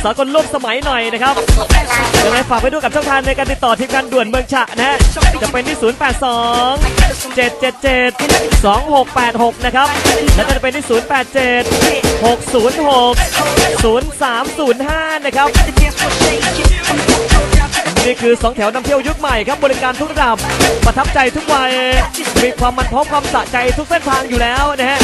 เอาสากลร่วมสมัยหน่อยนะครับยังไงฝากไปด้วยกับช่องทางในการติดต่อทีมงานด่วนเมืองฉะนะฮะจะเป็นที่ 082 777 2686 นะครับ แล้วก็จะเป็นที่ 087 606 0305 นะครับนี่คือ2แถวนำเที่ยวยุคใหม่ครับบริการทุกระดับประทับใจทุกวัยมีความมันพร้อมความสะใจทุกเส้นทางอยู่แล้วนะฮะ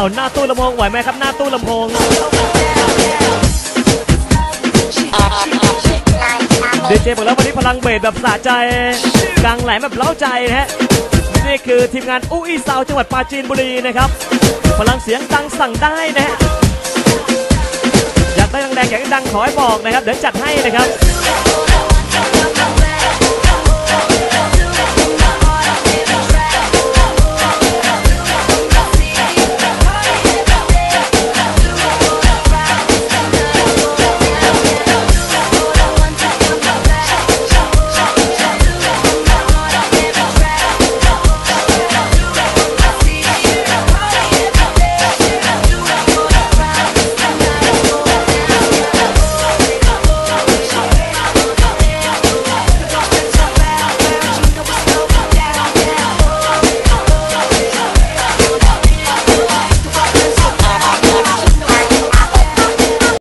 เอาหน้าตู้ลำโพงไหวไหมครับหน้าตู้ลำโพงดีเจบอกแล้ววันนี้พลังเบสแบบสะใจกลางแหลมแบบเล้าใจนะฮะนี่คือทีมงานอู้อีซาวจังหวัดปราจีนบุรีนะครับ พลังเสียงดังสั่งได้นะฮะอยากได้แรงอยากได้ดังขอให้บอกนะครับ เดี๋ยวจัดให้นะครับ